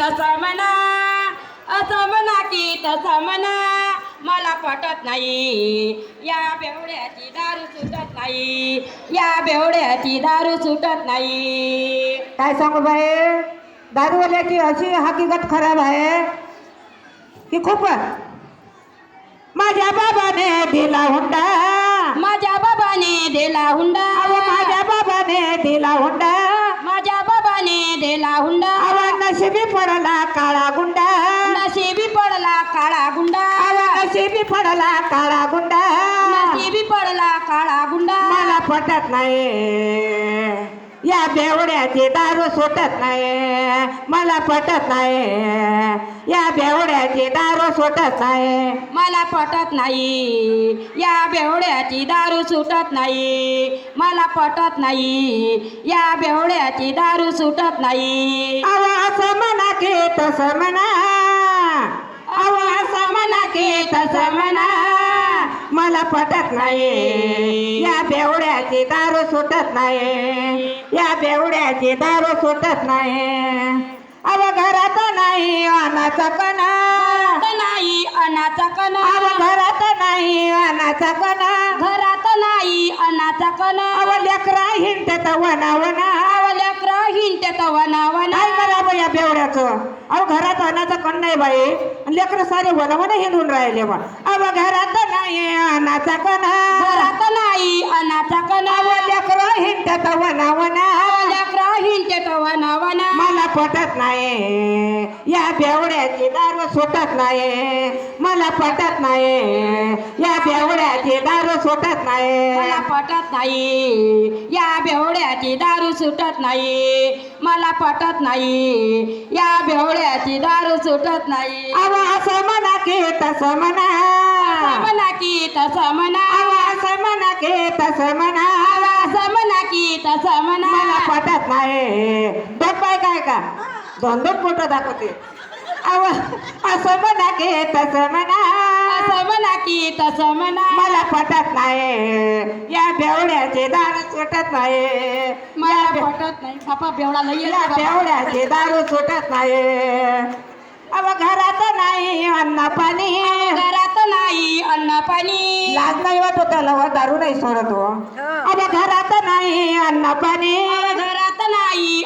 तसं म्हणा असं म्हणा की तसं म्हणा मला पटत नाही. या बेवड्याची दारू सुटत नाही. या बेवड्याची दारू सुटत नाही. काय सांगू बाई? दारूवाल्याची अशी हकीकत खराब आहे की खूप माझ्या बाबाने दिला हुंडा. माझ्या बाबाने दिला हुंडा. नशिबी पडला काळा गुंडा. नशिबी पडला काळा गुंडा. नशिबी पडला काळा गुंडा. नशिबी पडला काळा गुंडा. मला पटत नाही. या बेवड्याची दारू सुटत नाही मला पटत नाही. या बेवड्याची दारू सुटत नाही मला पटत नाही. या बेवड्याची दारू सुटत नाही मला पटत नाही. या बेवड्याची दारू सुटत नाही. अव असं म्हणा की तसं म्हणा अव असं म्हणा की तसं म्हणा मला पटत नाही या बेवड्याची दारू सुटत नाही या बेवड्याची दारू सुटत नाही अव घरात नाही अनाचा कणा. नाही अनाचा कण. अव घरात नाही अनाचा कणा. घरात नाही अनाचा कण. अव लेकरा हिंडत वना वना लेकर हिंडत वनावना. काय करा या बेवड्याचं? अहो घरात अनाचं कण नाही बाई. लेकर सारे वनावन हिंडून राहिले बा. अव घरात नाही अनाचा कण. घरात नाही अनाचा कण. लेकर हिंडत वनावना. लेकर हिंडत वनावना. मला पटत नाही या बेवड्याची दारू सुटत नाही मला पटत नाही या बेवड्याची दारू सुटत नाही मला पटत नाही. या बेवड्याची दारू सुटत नाही. मला पटत नाही. या बेवड्याची दारू सुटत नाही. अव असं म्हणा की तसं म्हणा. म्हणा की तसं म्हणा असं म्हणा की तसं म्हणा असं म्हणा की तसं म्हणा मला पटत नाही. दोन पाय काय का? दोन दोन फोटो दाखवते. अव असं म्हणा की तसं म्हणा असं म्हणा की तसं म्हणा मला पटत नाही. या बेवड्याचे दारू सुटत नाही. मला पटत नाही. बापा बेवडा लई या. बेवड्याचे दारू सुटत नाही. अव घरात नाही अन्न पाणी. नाही अन्न पाणी. लाज नाही वाटत त्याला व दारू नाही सोडत अव घरात नाही अन्न पाणी.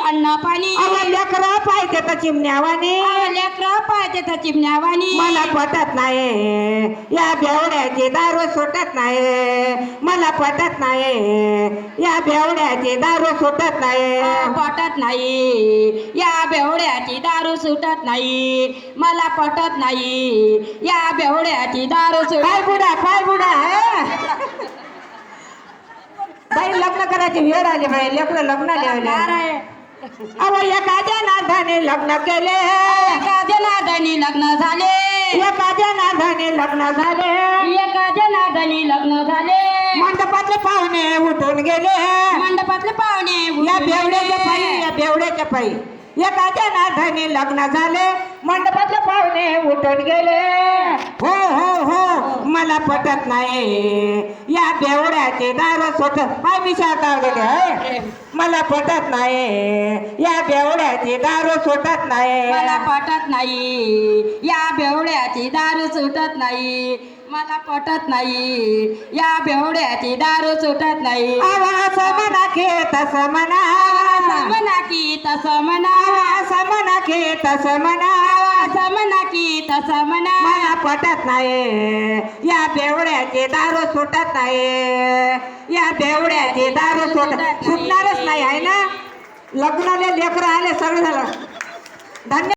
अन्न पाणी. लेकरं पाहिजे तर चिमण्यावानी. लेकर पाहिजे तर चिमण्यावानी. मला पटत नाही या बेवड्याची दारू सुटत नाही मला पटत नाही या बेवड्याची दारू सुटत नाही पटत नाही. या बेवड्याची दारू सुटत नाही. मला पटत नाही. या बेवड्याची दारू काय सुटत बुडा काय बुडा हे? बाई लग्न करायची वेळ आली बाई. लेकरं लग्न लिहिले अव एखाद्या नाथाने लग्न केले एखाद्या नादानी लग्न झाले। एखाद्या नाथाने लग्न झाले एखाद्या नादानी लग्न झाले। मंडपातले पाहुणे उठून गेले मंडपातले पाहुणे या बेवड्याच्या. पायी या बेवड्याच्या पायी. एखाद्या नाथाने लग्न झाले. मंडपातले पाहुणे उठून गेले. हो हो हो मला पटत नाही. या बेवड्याचे दारू स्वत काय विचारता गेले मला पटत नाही. या बेवड्याची दारू सुटत नाही. मला पटत नाही. या बेवड्याची दारू सुटत नाही. मला पटत नाही. या बेवड्याची दारू सुटत नाही. म्हणा की तसं म्हणा. असं म्हणा की तसं म्हणा. असं म्हणा की तसं म्हणा. असं म्हणा की तसं म्हणा. मला पटत नाही. या बेवड्याची दारू सुटत नाही. या बेवड्याची दारू सुट सुटणारच नाही आहे ना? लग्नाला लेकरं आले सगळं झालं. धन्य